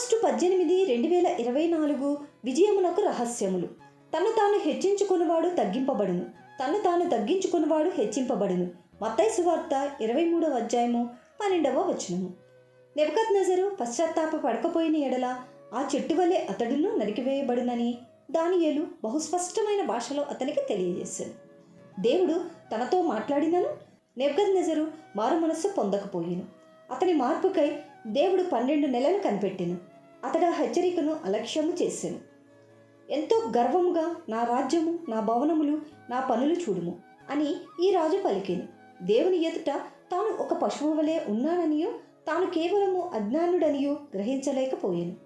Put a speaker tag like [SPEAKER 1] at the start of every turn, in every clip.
[SPEAKER 1] August పద్దెనిమిది రెండు వేల ఇరవై నాలుగు విజయమునకు రహస్యములు. తను తాను హెచ్చించుకునివాడు తగ్గింపబడును. తను తాను తగ్గించుకునివాడు హెచ్చింపబడును. మత్తయి సువార్త ఇరవై మూడవ అధ్యాయము పన్నెండవ వచనము. నెబద్ నజరు పశ్చాత్తాప పడకపోయిన ఎడల ఆ చెట్టు వలె అతడును నరికివేయబడునని దానియేలు బహుస్పష్టమైన భాషలో అతనికి తెలియజేశాను. దేవుడు తనతో మాట్లాడినను నెబ్గద్ నెజరు మారు మనస్సు పొందకపోయాను. అతని మార్పుకై దేవుడు పన్నెండు నెలలు కనిపెట్టాను. అతడు హెచ్చరికను అలక్ష్యము చేశాను ఎంతో గర్వముగా నా రాజ్యము నా భవనములు నా పనులు చూడుము అని ఈ రాజు పలికాను. దేవుని ఎదుట తాను ఒక పశువు వలె ఉన్నాననియో తాను కేవలము అజ్ఞానుడనియో గ్రహించలేకపోయాను.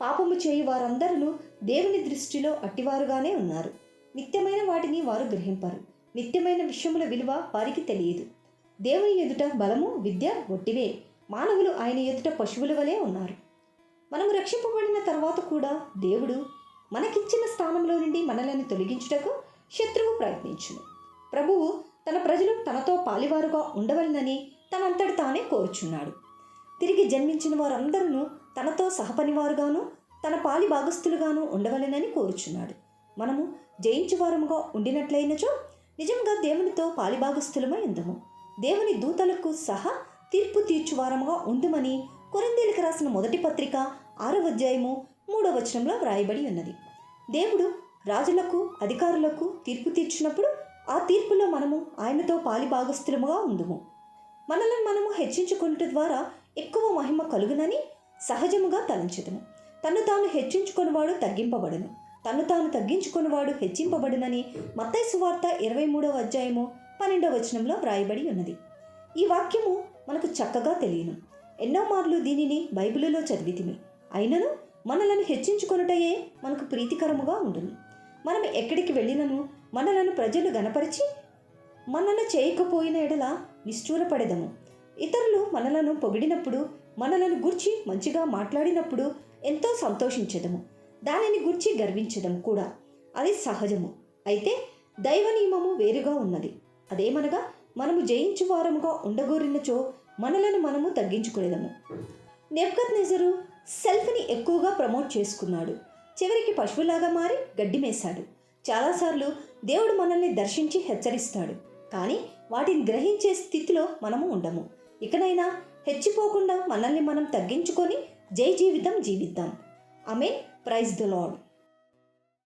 [SPEAKER 1] పాపము చేయి వారందరూ దేవుని దృష్టిలో అట్టివారుగానే ఉన్నారు. నిత్యమైన వాటిని వారు గ్రహింపరు. నిత్యమైన విషయముల విలువ వారికి తెలియదు. దేవుని ఎదుట బలము విద్య ఒట్టివే. మానవులు ఆయన ఎదుట పశువుల వలె ఉన్నారు. మనం రక్షింపబడిన తర్వాత కూడా దేవుడు మనకిచ్చిన స్థానంలో నుండి మనలను తొలగించుటకు శత్రువు ప్రయత్నించును. ప్రభువు తన ప్రజలు తనతో పాలివారుగా ఉండవలనని తనంతటి తానే కోరుచున్నాడు. తిరిగి జన్మించిన వారందరూ తనతో సహపనివారుగాను తన పాలి భాగస్థులుగాను ఉండవలెనని కోరుచున్నాడు. మనము జయించువారముగా ఉండినట్లయినచో నిజంగా దేవునితో పాలిభాగస్థులమై ఉందము. దేవుని దూతలకు సహా తీర్పు తీర్చువారముగా ఉందమని కొరందేలకు రాసిన మొదటి పత్రిక ఆరవ అధ్యాయము మూడవ వచనంలో వ్రాయబడి ఉన్నది. దేవుడు రాజులకు అధికారులకు తీర్పు తీర్చినప్పుడు ఆ తీర్పులో మనము ఆయనతో పాలిభాగస్థులముగా ఉందుము. మనల్ని మనము హెచ్చించుకున్నట ద్వారా ఎక్కువ మహిమ కలుగునని సహజముగా తలంచదము. తను తాను హెచ్చించుకునివాడు తగ్గింపబడును. తను తాను తగ్గించుకునివాడు హెచ్చింపబడునని మత్తై సువార్త ఇరవై మూడవ అధ్యాయము పన్నెండవ వచనంలో వ్రాయబడి ఉన్నది. ఈ వాక్యము మనకు చక్కగా తెలియను. ఎన్నో మార్లు దీనిని బైబిలులో చదివితిమి అయినను మనలను హెచ్చించుకొనుటయే మనకు ప్రీతికరముగా ఉండును. మనం ఎక్కడికి వెళ్ళినను మనలను ప్రజలు గనపరిచి మనను చేయకపోయిన ఎడల నిష్ఠూరపడెదము. ఇతరులు మనలను పొగిడినప్పుడు మనలను గుర్చి మంచిగా మాట్లాడినప్పుడు ఎంతో సంతోషించదము. దానిని గుర్చి గర్వించదము కూడా. అది సహజము. అయితే దైవ నియమము వేరుగా ఉన్నది. అదేమనగా మనము జయించు వారముగా ఉండగోరినచో మనలను మనము తగ్గించుకునేదము. నెబ్కత్ నెజరు సెల్ఫ్ని ఎక్కువగా ప్రమోట్ చేసుకున్నాడు. చివరికి పశువులాగా మారి గడ్డిమేశాడు. చాలాసార్లు దేవుడు మనల్ని దర్శించి హెచ్చరిస్తాడు. కానీ వాటిని గ్రహించే స్థితిలో మనము ఉండము. ఇకనైనా హెచ్చిపోకుండా మనల్ని మనం తగ్గించుకొని జై జీవితం జీవిద్దాం. ఆమె ప్రైజ్ ద లాడ్